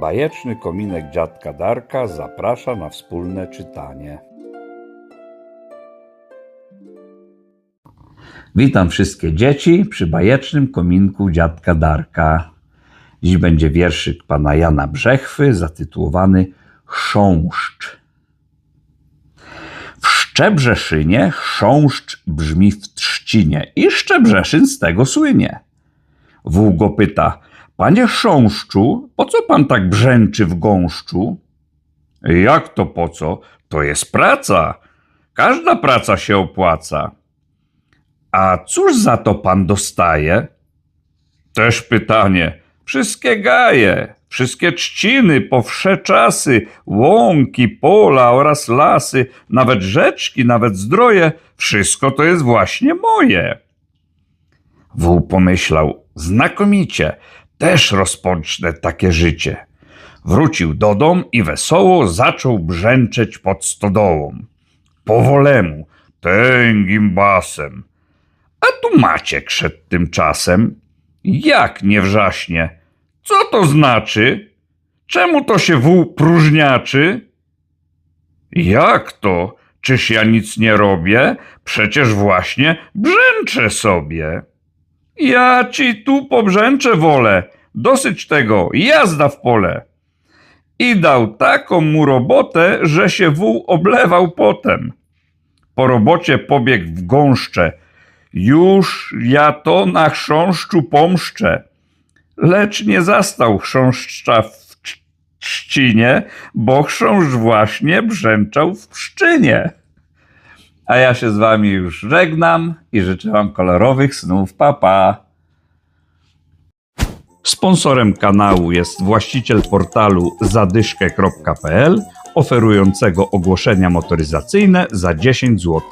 Bajeczny kominek dziadka Darka zaprasza na wspólne czytanie. Witam wszystkie dzieci przy bajecznym kominku dziadka Darka. Dziś będzie wierszyk pana Jana Brzechwy zatytułowany Chrząszcz. W Szczebrzeszynie chrząszcz brzmi w trzcinie i Szczebrzeszyn z tego słynie. Wół go pyta, panie chrząszczu, po co pan tak brzęczy w gąszczu? Jak to po co? To jest praca. Każda praca się opłaca. A cóż za to pan dostaje? Też pytanie. Wszystkie gaje, wszystkie trzciny, po wsze czasy, łąki, pola oraz lasy, nawet rzeczki, nawet zdroje, wszystko to jest właśnie moje. Wół pomyślał, znakomicie, też rozpocznę takie życie. Wrócił do dom i wesoło zaczął brzęczeć pod stodołą. Powolemu, tęgim basem. A tu Maciek szedł tymczasem. Jak nie wrzaśnie? Co to znaczy? Czemu to się wół próżniaczy? Jak to? Czyż ja nic nie robię? Przecież właśnie brzęczę sobie. Ja ci tu pobrzęczę wolę. Dosyć tego, jazda w pole. I dał taką mu robotę, że się wół oblewał potem. Po robocie pobiegł w gąszcze. Już ja to na chrząszczu pomszczę. Lecz nie zastał chrząszcza w trzcinie, bo chrząszcz właśnie brzęczał w pszczynie. A ja się z wami już żegnam i życzę wam kolorowych snów. Pa, pa. Sponsorem kanału jest właściciel portalu zadyszkę.pl oferującego ogłoszenia motoryzacyjne za 10 zł.